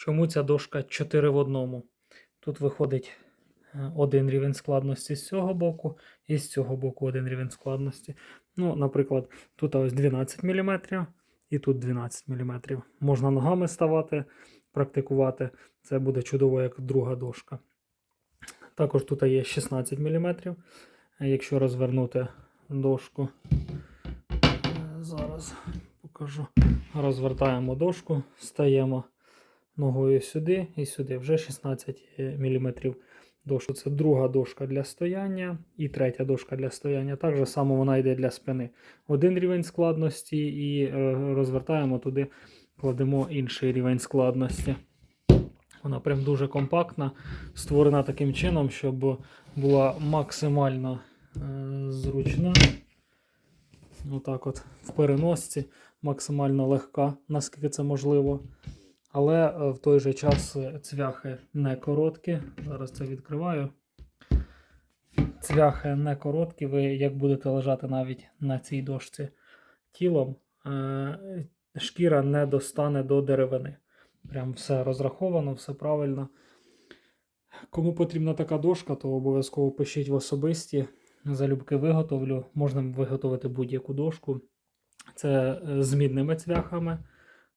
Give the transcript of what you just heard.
Чому ця дошка 4 в одному? Тут виходить е, один рівень складності з цього боку, і з цього боку один рівень складності. Ну, наприклад, тут ось 12 мм і тут 12 мм. Можна ногами ставати, практикувати. Це буде чудово, як друга дошка. Також тут є 16 мм. Якщо розвернути дошку, Е, зараз покажу. Розвертаємо дошку, стаємо ногою сюди і сюди. Вже 16 мм дошку. Це друга дошка для стояння і третя дошка для стояння. Так же само вона йде для спини. Один рівень складності і е, розвертаємо туди, кладемо інший рівень складності. Вона прям дуже компактна, створена таким чином, щоб була максимально е, зручна. Отак от в переносці, максимально легка, наскільки це можливо. Але е, в той же час е, цвяхи не короткі. Зараз це відкриваю. Цвяхи не короткі. Ви як будете лежати навіть на цій дошці тілом, е, шкіра не достане до деревини. Прям все розраховано, все правильно. Кому потрібна така дошка, то обов'язково пишіть в особисті. Залюбки виготовлю. Можна виготовити будь-яку дошку. Це з мідними цвяхами.